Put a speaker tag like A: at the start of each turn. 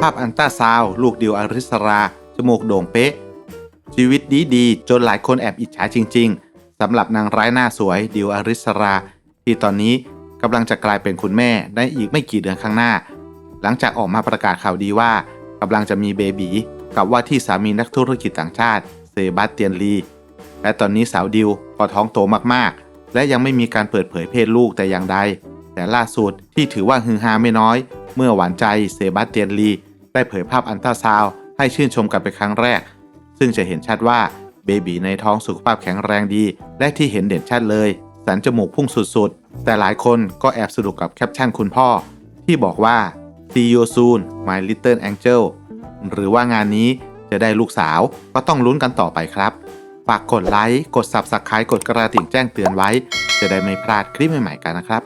A: ภาพอันต้าซาว ลูกดิวอริสรา จมูกโด่งเป๊ะ ชีวิตดีดีๆจนหลายคนแอบอิจฉาจริง ๆสำหรับนางร้ายหน้าสวยดิวอริสรา ที่ตอนนี้กำลังจะกลายเป็นคุณแม่ได้อีกไม่กี่เดือนข้างหน้า หลังจากออกมาประกาศข่าวดีว่ากำลังจะมีเบบีกับว่าที่สามีนักธุรกิจต่างชาติเซบาสเตียนลี และตอนนี้สาวดิวก็ท้องโตมากๆ และยังไม่มีการเปิดเผยเพศลูกแต่อย่างใด แต่ล่าสุดที่ถือว่าฮือฮาไม่น้อย เมื่อหวานใจเซบาสเตียนลี ได้เผยภาพอันตราซาวให้ชื่นชมกันเป็นครั้งแรก ซึ่งจะเห็นชัดว่าเบบีในท้องสุขภาพแข็งแรงดี และที่เห็นเด่นชัดเลย สันจมูกพุ่งสุดๆ แต่หลายคนก็แอบสนุกกับแคปชั่นคุณพ่อ ที่บอกว่า see you soon my little angel หรือว่างานนี้จะได้ลูกสาวก็ต้องลุ้นกันต่อไปครับ ฝากกดไลค์ กด Subscribe กดกระดิ่งแจ้งเตือนไว้ จะได้ไม่พลาดคลิปใหม่ๆกันนะครับ